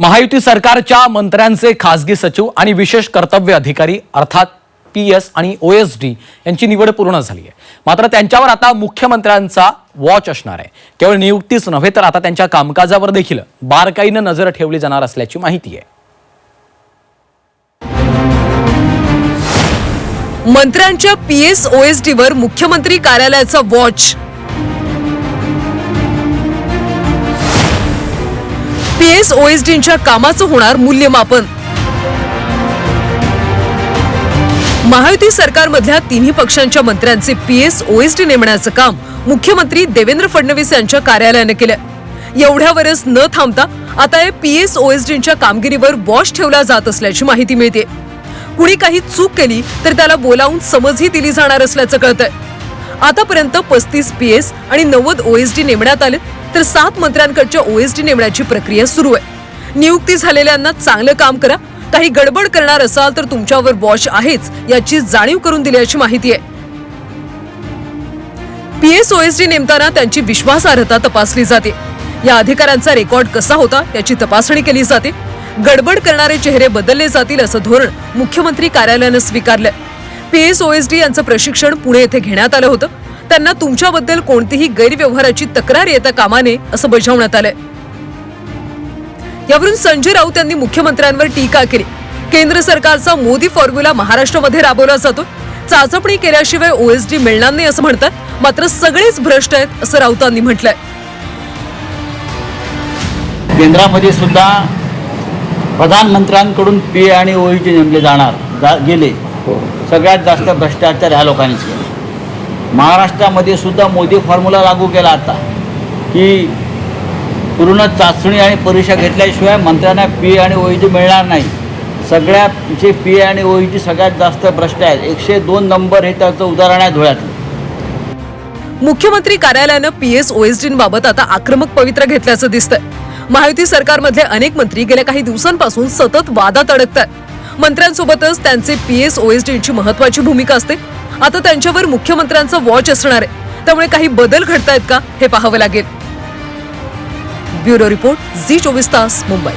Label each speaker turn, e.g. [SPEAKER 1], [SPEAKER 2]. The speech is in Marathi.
[SPEAKER 1] महायुती सरकारच्या मंत्र्यांचे खासगी सचिव आणि विशेष कर्तव्य अधिकारी अर्थात पी एस आणि ओ एस डी यांची निवड पूर्ण झाली आहे. मात्र त्यांच्यावर आता मुख्यमंत्र्यांचा वॉच असणार आहे. केवळ नियुक्तीच नव्हे तर आता त्यांच्या कामकाजावर देखील बारकाईनं नजर ठेवली जाणार असल्याची माहिती आहे.
[SPEAKER 2] मंत्र्यांच्या पीएस ओएसडी वर मुख्यमंत्री कार्यालयाचा वॉच पीएस ओएसडींच्या कामाचं होणार मूल्यमापन. महायुती सरकारमधल्या तिन्ही पक्षांच्या मंत्र्यांचे पीएस ओएसडी नेमण्याचं काम मुख्यमंत्री देवेंद्र फडणवीस यांच्या कार्यालयानं केलं. एवढ्यावरच न थांबता आता या पीएस ओएसडींच्या कामगिरीवर वॉश ठेवला जात असल्याची माहिती मिळते कुणी काही चूक केली तर त्याला बोलावून समजही दिली जाणार असल्याचं कळतंय. आतापर्यंत पस्तीस पीएस आणि नव्वद ओएसडी नेमण्यात आले तर सात मंत्र्यांकडच्या ओएसडी नेमण्याची प्रक्रिया सुरू आहे. नियुक्ती झालेल्यांना चांगलं काम करा काही गडबड करणार असाल तर तुमच्यावर वॉच आहेच याची जाणीव करून दिल्याची माहिती आहे. पीएस ओएसडी नेमताना त्यांची विश्वासार्हता तपासली जाते. या अधिकाऱ्यांचा रेकॉर्ड कसा होता याची तपासणी केली जाते. गडबड करणारे चेहरे बदलले जातील असं धोरण मुख्यमंत्री कार्यालयानं स्वीकारलं स्वीकारलंय पीएस ओएसडी यांचं प्रशिक्षण पुणे येथे घेण्यात आलं होतं. त्यांना तुमच्याबद्दल कोणतीही गैरव्यवहाराची तक्रार येता कामा नये असं बजावण्यात आलंय. यावरून संजय राऊत यांनी मुख्यमंत्र्यांवर टीका केली. केंद्र सरकारचा मोदी फॉर्म्युला महाराष्ट्रामध्ये राबवला जातो. चाचपणी केल्याशिवाय ओएसडी मिळणार नाही असं म्हणतात. मात्र सगळेच भ्रष्ट आहेत असं राऊतांनी म्हटलंय.
[SPEAKER 3] केंद्रामध्ये सुद्धा प्रधानमंत्र्यांकडून पी आणि ओईटी नेमले जाणार जा गेले. सगळ्यात जास्त भ्रष्टाचार ह्या लोकांनीच केला. महाराष्ट्रामध्ये सुद्धा मोदी फॉर्म्युला लागू केला आता की पूर्ण चाचणी आणि परीक्षा घेतल्याशिवाय मंत्र्यांना पी आणि ओईटी मिळणार नाही. सगळ्या जे पी आणि ओईटी सगळ्यात जास्त भ्रष्ट आहेत. एकशे दोन नंबर हे त्याचं उदाहरण आहे धुळ्यातलं.
[SPEAKER 2] मुख्यमंत्री कार्यालयानं पी एस ओएसडींबाबत आता आक्रमक पवित्रा घेतल्याचं दिसतंय. महायुती सरकारमधले अनेक मंत्री गेल्या काही दिवसांपासून सतत वादात अडकतात मंत्र्यांसोबतच त्यांचे पीएस ओएसडींची महत्वाची भूमिका असते. आता त्यांच्यावर मुख्यमंत्र्यांचा वॉच असणार आहे. त्यामुळे काही बदल घडतायत का हे पाहावं लागेल. ब्युरो रिपोर्ट झी चोवीस तास मुंबई.